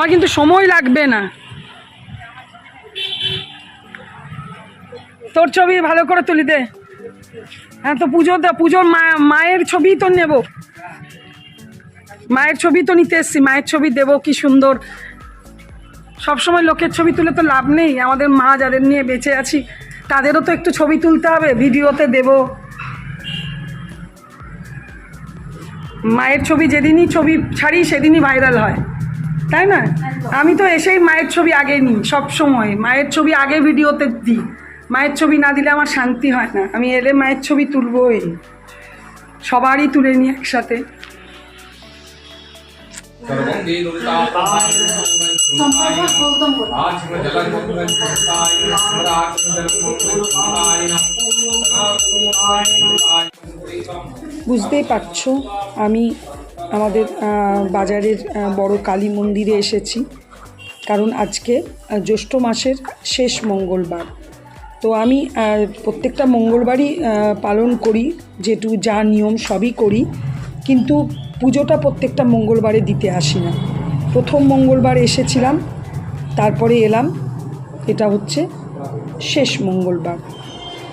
আমার কিন্তু সময় লাগবে না। তোর ছবি ভালো করে তুলি দে। হ্যাঁ তো পুজো পুজোর মায়ের ছবি তো নেব। মায়ের ছবি তো নিতে এসছি, মায়ের ছবি দেবো, কি সুন্দর। সবসময় লোকের ছবি তুলে তো লাভ নেই, আমাদের মা যাদের নিয়ে বেঁচে আছি, তাদেরও তো একটু ছবি তুলতে হবে, ভিডিওতে দেব। মায়ের ছবি যেদিনই ছবি ছাড়ি, সেদিনই ভাইরাল হয়। তাই না? আমি তো এসেই মায়ের ছবি আগে নিই সব সময়। মায়ের ছবি আগে ভিডিওতে দিই। মায়ের ছবি না দিলে আমার শান্তি হয় না। আমি এলে মায়ের ছবি তুলবই। সবারই তুলে নিই একসাথে। বুঝতেই পারছ, আমি আমাদের বাজারের বড় কালী মন্দিরে এসেছি। কারণ আজকে জ্যৈষ্ঠ মাসের শেষ মঙ্গলবার। তো আমি প্রত্যেকটা মঙ্গলবারই পালন করি, যেটু যা নিয়ম সবই করি। কিন্তু পুজোটা প্রত্যেকটা মঙ্গলবারে দিতে আসি না। প্রথম মঙ্গলবার এসেছিলাম, তারপরে এলাম, এটা হচ্ছে শেষ মঙ্গলবার।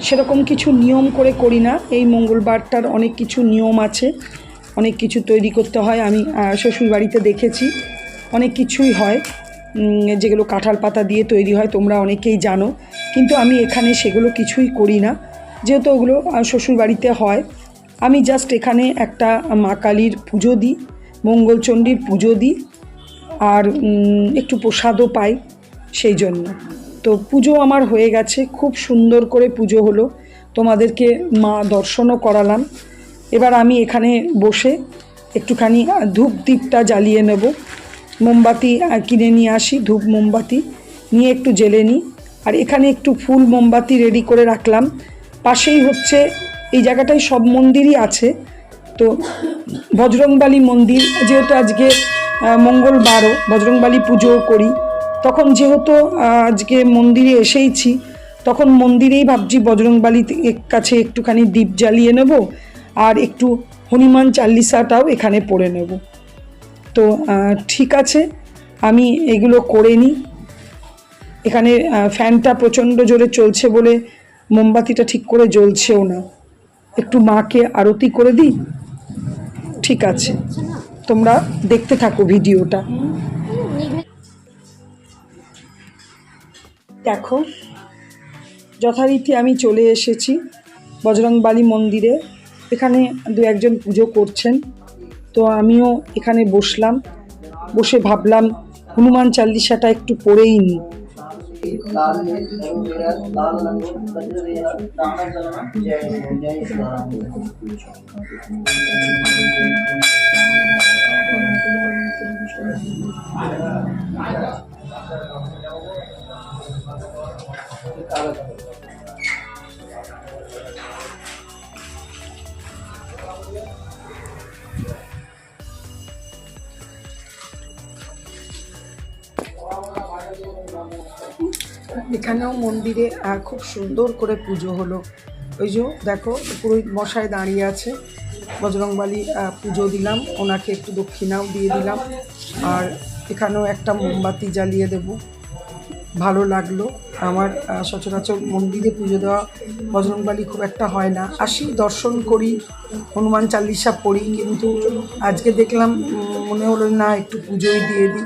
সেরকম কিছু নিয়ম করে করি না, এই মঙ্গলবারটার অনেক কিছু নিয়ম আছে, অনেক কিছু তৈরি করতে হয়, আমি শ্বশুরবাড়িতে দেখেছি, অনেক কিছুই হয় যেগুলো কাঁঠাল পাতা দিয়ে তৈরি হয়, তোমরা অনেকেই জানো, কিন্তু আমি এখানে সেগুলো কিছুই করি না। যেহেতু ওগুলো শ্বশুরবাড়িতে হয় আমি জাস্ট এখানে একটা মা কালীর পুজো দিই, মঙ্গলচণ্ডীর পুজো দিই, আর একটু প্রসাদও পাই সেই জন্য। তো পুজো আমার হয়ে গেছে, খুব সুন্দর করে পুজো হলো। তোমাদেরকে মা দর্শনও করালাম। এবার আমি এখানে বসে একটুখানি ধূপ দীপটা জ্বালিয়ে নেব। মোমবাতি কিনে নিয়ে আসি, ধূপ মোমবাতি নিয়ে একটু জেলে নিই। আর এখানে একটু ফুল মোমবাতি রেডি করে রাখলাম। পাশেই হচ্ছে এই জায়গাটায় সব মন্দিরই আছে। তো বজরংবালী মন্দির, যেহেতু আজকে মঙ্গলবারও বজরংবালী পুজোও করি, তখন যেহেতু আজকে মন্দিরে এসেইছি, তখন মন্দিরেই ভাবছি বজরংবালী কাছে একটুখানি দীপ জ্বালিয়ে নেব, আর একটু হনুমান চাল্লিশাটাও এখানে পড়ে নেব। তো ঠিক আছে, আমি এগুলো করে নিই। এখানে ফ্যানটা প্রচণ্ড জোরে চলছে বলে, মোমবাতিটা ঠিক করে জ্বলছেও না। একটু মাকে আরতি করে দিই? ঠিক আছে। তোমরা দেখতে থাকো ভিডিওটা। দেখো, যথারীতি আমি চলে এসেছি বজরংবালী মন্দিরে। এখানে দু একজন পুজো করছেন। তো আমিও এখানে বসলাম। বসে ভাবলাম, হনুমান চাল্লিশাটা একটু পড়েই নিই। लाल लेस रंग मेरा लाल रंग बज रहा दाना चलना जय जय श्री राम এখানেও মন্দিরে খুব সুন্দর করে পুজো হলো। ওই যে দেখো, পুরোহিত মশায় দাঁড়িয়ে আছে। বজরংবালী পুজো দিলাম। ওনাকে একটু দক্ষিণাও দিয়ে দিলাম। আর এখানেও একটা মোমবাতি জ্বালিয়ে দেব। ভালো লাগল। আমার সচরাচর মন্দিরে পুজো দেওয়া বজরংবালী খুব একটা হয় না। আসি, দর্শন করি, হনুমান চাল্লিশা পড়ি, কিন্তু আজকে দেখলাম মনে হলো না, একটু পুজোই দিয়ে দিই।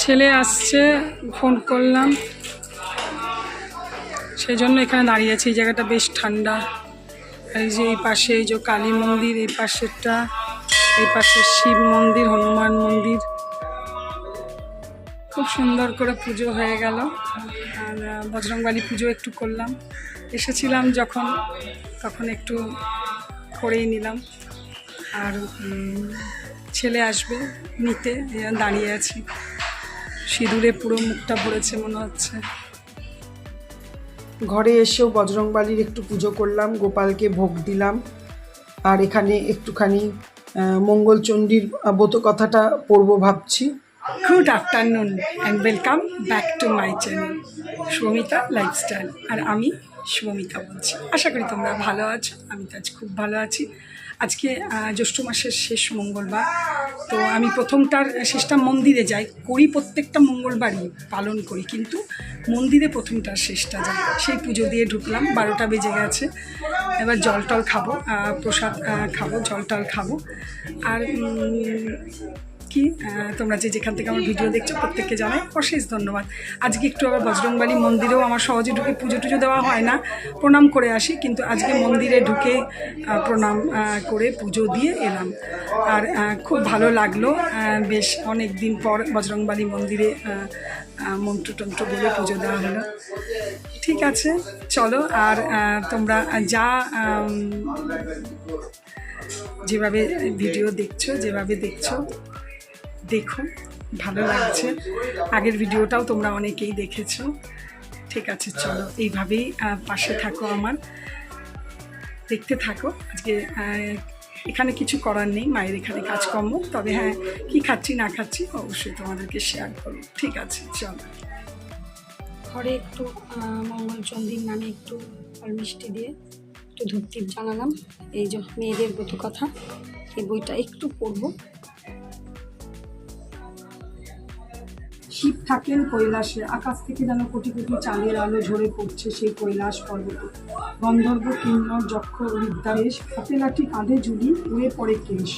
ছেলে আসছে, ফোন করলাম। সেই জন্য এখানে দাঁড়িয়ে আছি, এই জায়গাটা বেশ ঠান্ডা। এই যে এই পাশে, এই যে কালী মন্দির, এই পাশেরটা, এই পাশে শিব মন্দির, হনুমান মন্দির। খুব সুন্দর করে পুজো হয়ে গেল। আর বজরংবালী পুজো একটু করলাম। এসেছিলাম যখন, তখন একটু করেই নিলাম। আর ছেলে আসবে, নিতে দাঁড়িয়ে আছি। সিঁদুরে পুরো মুখটা ভরেছে মনে হচ্ছে। ঘরে এসেও বজরংবালির একটু পুজো করলাম গোপালকে ভোগ দিলাম। আর এখানে একটুখানি মঙ্গলচণ্ডীর ব্রত কথাটা পড়ব ভাবছি। Good afternoon and welcome back to my channel Shubhamita lifestyle আর আমি শুভমিতা বলছি। আশা করি তোমরা ভালো আছো আমি তো আজ খুব ভালো আছি। আজকে জ্যৈষ্ঠ মাসের শেষ মঙ্গলবার। তো আমি প্রথমটার শেষটা মন্দিরে যাই, করি প্রত্যেকটা মঙ্গলবারই পালন করি, কিন্তু মন্দিরে প্রথমটার শেষটা যাই। সেই পুজো দিয়ে ঢুকলাম, বারোটা বেজে গেছে। এবার জল টল খাব প্রসাদ খাব জল টল খাব। আর কি তোমরা যে যেখান থেকে আমার ভিডিও দেখছ, প্রত্যেককে জানাই অশেষ ধন্যবাদ। আজকে একটু আবার বজরংবালি মন্দিরেও আমার সহজে ঢুকে পুজো টুজো দেওয়া হয় না, প্রণাম করে আসি, কিন্তু আজকে মন্দিরে ঢুকে প্রণাম করে পুজো দিয়ে এলাম। আর খুব ভালো লাগল বেশ অনেক দিন পর বজরংবালি মন্দিরে মন্ত্র টন্ত্র বলে পুজো দেওয়া হলো। ঠিক আছে, চলো, আর তোমরা যা যেভাবে ভিডিও দেখছ, যেভাবে দেখছ দেখো ভালো লাগছে। আগের ভিডিওটাও তোমরা অনেকেই দেখেছ। ঠিক আছে, চলো, এইভাবেই পাশে থাকো আমার। দেখতে থাকো, আজকে এখানে কিছু করার নেই, মায়ের এখানে কাজকর্ম। তবে হ্যাঁ কি খাচ্ছি, না খাচ্ছি, অবশ্যই তোমাদেরকে শেয়ার করো ঠিক আছে, চলো। ঘরে একটু মঙ্গলচন্দ্রীর নামে একটু মিষ্টি দিয়ে একটু ধূপদীপ জানালাম এই যে মেয়েদের ব্রত কথা এই বইটা একটু পড়ব। শিব থাকেন কৈলাসে। আকাশ থেকে যেন কোটি কোটি চাঁদের আলো ঝরে পড়ছে সেই কৈলাস পর্বতে। গন্ধর্ব কিন্নর যক্ষ বিদ্যাবেশ, হাতে লাঠি কাঁধে ঝুলি উড়ে পড়ে কেশ।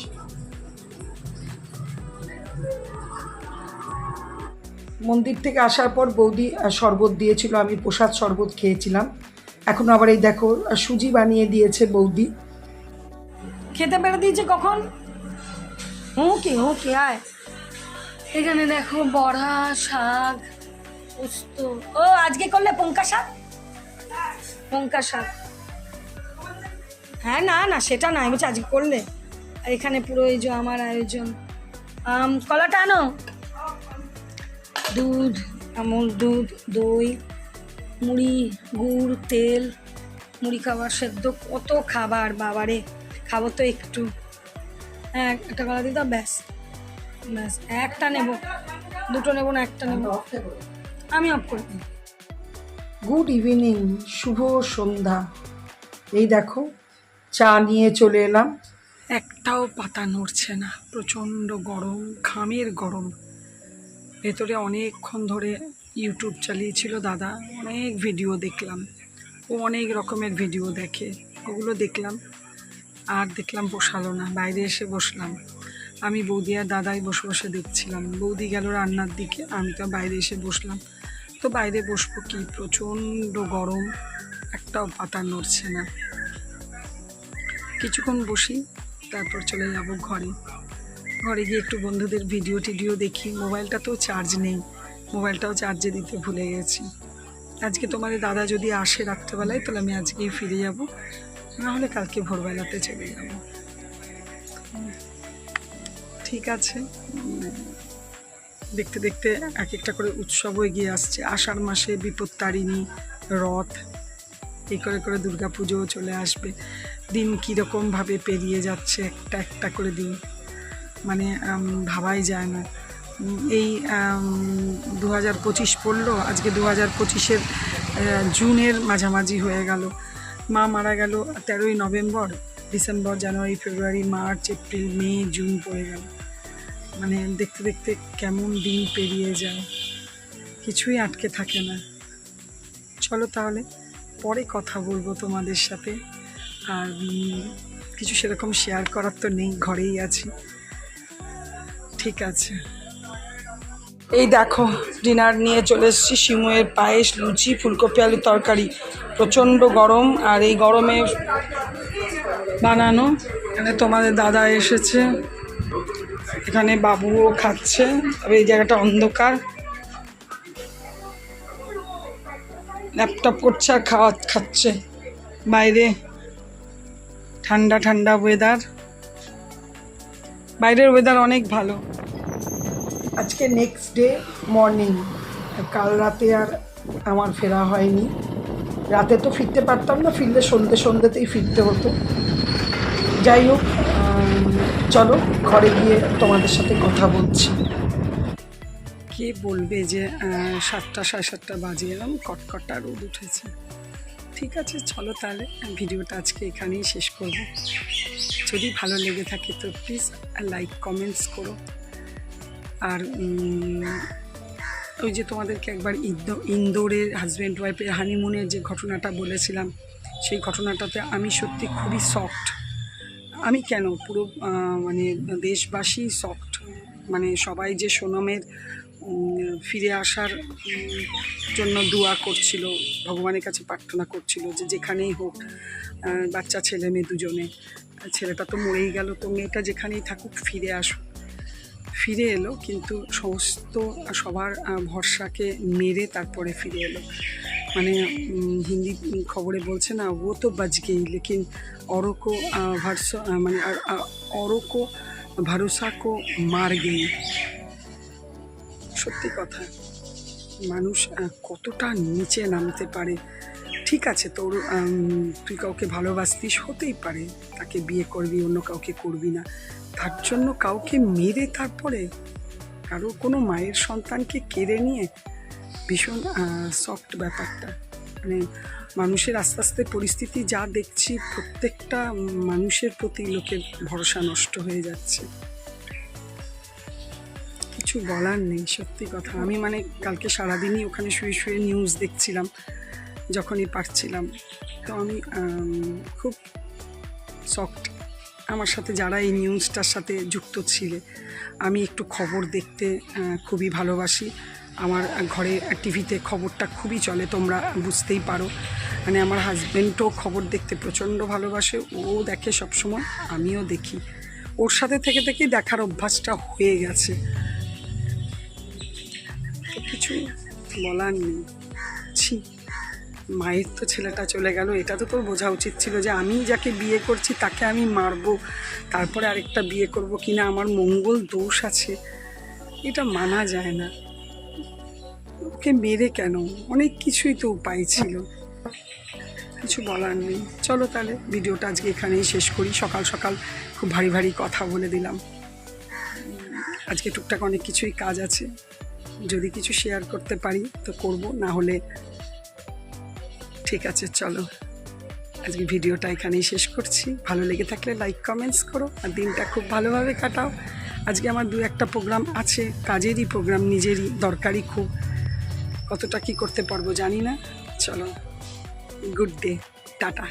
মন্দির থেকে আসার পর বৌদি শরবত দিয়েছিল, আমি প্রসাদ শরবত খেয়েছিলাম। এখন আবার এই দেখো সুজি বানিয়ে দিয়েছে বৌদি। খেতে পেরে দিয়েছে কখন? ওকে ওকে আয়। এখানে দেখো বড়া শাক পোস্ত। ও আজকে করলে পঙ্কা শাক? পঙ্কা শাক। হ্যাঁ না না সেটা না আমি আজকে করলে। আর এখানে পুরো এই যে আমার আয়োজন। আম, কলাটা আনো। দুধ আমুল দুধ দই মুড়ি গুড় তেল। মুড়ি খাবার সেদ্ধ কত খাবার বাবারে। খাব তো একটু। হ্যাঁ একটা কলা দিতে ব্যাস। ব্যাস একটা নেব। দুটো নেব না একটা নেব। আমি অফ করে। দিই গুড ইভিনিং শুভ সন্ধ্যা। এই দেখো চা নিয়ে চলে এলাম। একটাও পাতা নড়ছে না প্রচণ্ড গরম ঘামের গরম। ভেতরে অনেকক্ষণ ধরে ইউটিউব চালিয়েছিল দাদা অনেক ভিডিও দেখলাম। ও অনেক রকমের ভিডিও দেখে। ওগুলো দেখলাম আর দেখলাম বসালো না বাইরে এসে বসলাম। আমি বৌদি আর দাদাই বসে বসে দেখছিলাম। বৌদি গেল রান্নার দিকে, আমি তো বাইরে এসে বসলাম। তো বাইরে বসবো কি? প্রচণ্ড গরম, একটাও পাতা নড়ছে না। কিছুক্ষণ বসি, তারপর চলে যাব ঘরে। ঘরে গিয়ে একটু বন্ধুদের ভিডিও টিডিও দেখি। মোবাইলটা তো চার্জ নেই। মোবাইলটাও চার্জে দিতে ভুলে গেছি। আজকে তোমাদের দাদা যদি আসে রাত্রেবেলায়, তাহলে আমি আজকেই ফিরে যাব। না হলে কালকে ভোরবেলাতে চলে যাব। ঠিক আছে। দেখতে দেখতে এক একটা করে উৎসবও এগিয়ে আসছে। আষাঢ় মাসে বিপত্তারিণী, রথ, এই করে করে পুজোও চলে আসবে। দিন কীরকমভাবে পেরিয়ে যাচ্ছে একটা একটা করে দিন মানে ভাবাই যায় না। এই দু হাজার পঁচিশ পড়ল, আজকে দু হাজার পঁচিশের জুনের মাঝামাঝি হয়ে গেল। মা মারা গেল তেরোই নভেম্বর, ডিসেম্বর, জানুয়ারি, ফেব্রুয়ারি, মার্চ, এপ্রিল, মে, জুন পড়ে গেল। মানে দেখতে দেখতে কেমন দিন পেরিয়ে যায়। কিছুই আটকে থাকে না। চলো তাহলে পরে কথা বলব তোমাদের সাথে। আর কিছু সেরকম শেয়ার করার তো নেই, ঘরেই আছি। ঠিক আছে। এই দেখো ডিনার নিয়ে চলে এসেছি। শিমুয়ের পায়েস, লুচি, ফুলকপি, আলু তরকারি। প্রচণ্ড গরম, আর এই গরমে বানানো। মানে তোমাদের দাদা এসেছে। এখানে বাবুও খাচ্ছে তবে এই জায়গাটা অন্ধকার। ল্যাপটপ করছে আর খাওয়া খাচ্ছে। বাইরে ঠান্ডা ঠান্ডা ওয়েদার বাইরের ওয়েদার অনেক ভালো। আজকে নেক্সট ডে মর্নিং কাল রাতে আর আমার ফেরা হয়নি। রাতে তো ফিরতে পারতাম না, ফিরলে সন্ধ্যে সন্ধ্যেতেই ফিরতে হতো। যাই হোক চলো ঘরে গিয়ে তোমাদের সাথে কথা বলছি। কে বলবে যে সাতটা সাড়ে সাতটা বাজে এলাম, কটকটা রোদ উঠেছে। ঠিক আছে, চলো তাহলে, ভিডিওটা আজকে এখানেই শেষ করব। যদি ভালো লেগে থাকে তো প্লিজ লাইক কমেন্টস করো। আর ওই যে তোমাদেরকে একবার ইন্দো- ইন্দোরের হাজব্যান্ড ওয়াইফের হানিমুনের যে ঘটনাটা বলেছিলাম, সেই ঘটনাটাতে আমি সত্যি খুবই সফট আমি কেন? পুরো মানে দেশবাসী সফট মানে সবাই যে সোনমের ফিরে আসার জন্য দোয়া করছিল, ভগবানের কাছে প্রার্থনা করছিল যে যেখানেই হোক বাচ্চা, ছেলে, মেয়ে দুজনে ছেলেটা তো মরেই গেল, তো মেয়েটা যেখানেই থাকুক ফিরে আসুক। ফিরে এলো, কিন্তু সমস্ত সবার ভরসাকে মেরে তারপরে ফিরে এলো। মানে হিন্দি খবরে বলছে না, ও তো বাজকেই লেকিন অরকো ভারস মানে অরকো ভরসাকো মার গেই। সত্যি কথা, মানুষ কতটা নিচে নামতে পারে। ঠিক আছে তোর তুই কাউকে ভালোবাসতিস, হতেই পারে, তাকে বিয়ে করবি, অন্য কাউকে করবি না। তার জন্য কাউকে মেরে তারপরে, কারও কোনো মায়ের সন্তানকে কেড়ে নিয়ে ভীষণ সফট ব্যাপারটা। মানে মানুষের আস্তে আস্তে পরিস্থিতি যা দেখছি, প্রত্যেকটা মানুষের প্রতি লোকের ভরসা নষ্ট হয়ে যাচ্ছে। কিছু বলার নেই, সত্যি কথা। আমি মানে কালকে সারাদিনই ওখানে শুয়ে শুয়ে নিউজ দেখছিলাম, যখনই পারছিলাম। তো আমি খুব সফট আমার সাথে যারা এই নিউজটার সাথে যুক্ত ছিলে, আমি একটু খবর দেখতে খুবই ভালোবাসি। আমার ঘরে টিভিতে খবরটা খুবই চলে, তোমরা বুঝতেই পারো। মানে আমার হাজব্যান্ডও খবর দেখতে প্রচণ্ড ভালোবাসে, ও দেখে সবসময়, আমিও দেখি। ওর সাথে থেকে থেকেই দেখার অভ্যাসটা হয়ে গেছে। কিছু বলার নেই। ছি, মায়ের তো ছেলেটা চলে গেল, এটা তো তোর বোঝা উচিত ছিল যে আমি যাকে বিয়ে করছি তাকে আমি মারবো, তারপরে আরেকটা বিয়ে করব কিনা আমার মঙ্গল দোষ আছে। এটা মানা যায় না। ওকে মেরে কেন? অনেক কিছুই তো উপায় ছিল। কিছু বলার নেই। চলো তাহলে ভিডিওটা আজকে এখানেই শেষ করি। সকাল সকাল খুব ভারী ভারী কথা বলে দিলাম। আজকে টুকটাক অনেক কিছুই কাজ আছে। যদি কিছু শেয়ার করতে পারি তো করব, না হলে ঠিক আছে, চলো। আজকে ভিডিওটা এখানেই শেষ করছি। ভালো লেগে থাকলে লাইক কমেন্টস করো আর দিনটা খুব ভালোভাবে কাটাও। আজকে আমার দু একটা প্রোগ্রাম আছে। কাজেরই প্রোগ্রাম নিজেরই দরকারি খুব। কতটা কি করতে পারব জানি না। চলো গুড ডে টাটা।